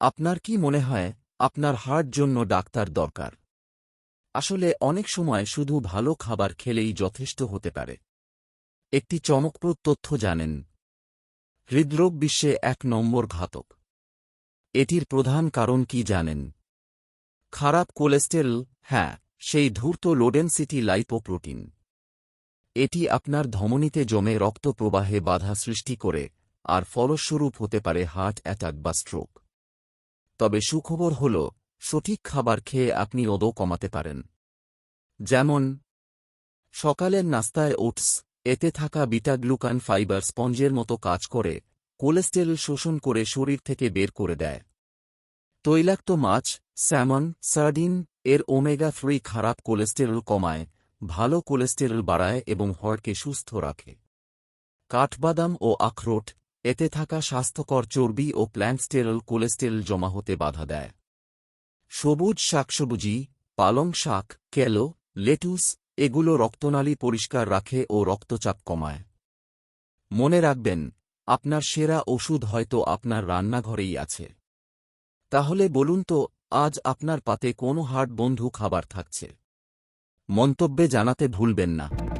আপনার কি মনে হয়, আপনার হার্ট জন্য ডাক্তার দরকার? আসলে অনেক সময় শুধু ভালো খাবার খেলেই যথেষ্ট হতে পারে। একটি চমকপ্রদ তথ্য জানেন। হৃদরোগ বিশ্বে এক নম্বর ঘাতক। এটির প্রধান কারণ কি জানেন? খারাপ কোলেস্টেরল হ্যাঁ সেই ধূর্ত লোডেনসিটি লাইপোপ্রোটিন। এটি আপনার ধমনীতে জমে রক্ত প্রবাহে বাধা সৃষ্টি করে, আর ফলস্বরূপ হতে পারে হার্ট অ্যাটাক বা স্ট্রোক। তবে সুখবর হল, সঠিক খাবার খেয়ে আপনি ওদও কমাতে পারেন। যেমন, সকালের নাস্তায় ওটস, এতে থাকা বিটাগ্লুকান ফাইবার স্পঞ্জের মতো কাজ করে, কোলেস্টেরল শোষণ করে শরীর থেকে বের করে দেয়। তৈলাক্ত মাছ, স্যামন, সার্ডিন, এর ওমেগা ফ্রি খারাপ কোলেস্টেরল কমায়, ভালো কোলেস্টেরল বাড়ায় এবং হড়কে সুস্থ রাখে। কাঠবাদাম ও আখরোট এতে থাকা স্বাস্থ্যকর চর্বি ও প্ল্যান্টস্টেরল কোলেস্টেরল জমা হতে বাধা দেয়। সবুজ শাকসবুজি, পালং শাক, কেলো, লেটুস এগুলো রক্তনালী পরিষ্কার রাখে ও রক্তচাপ কমায়। মনে রাখবেন, আপনার সেরা ওষুধ হয়তো আপনার রান্নাঘরেই আছে। তাহলে বলুন তো, আজ আপনার পাতে কোনো হার্ট বন্ধু খাবার থাকছে? মন্তব্যে জানাতে ভুলবেন না।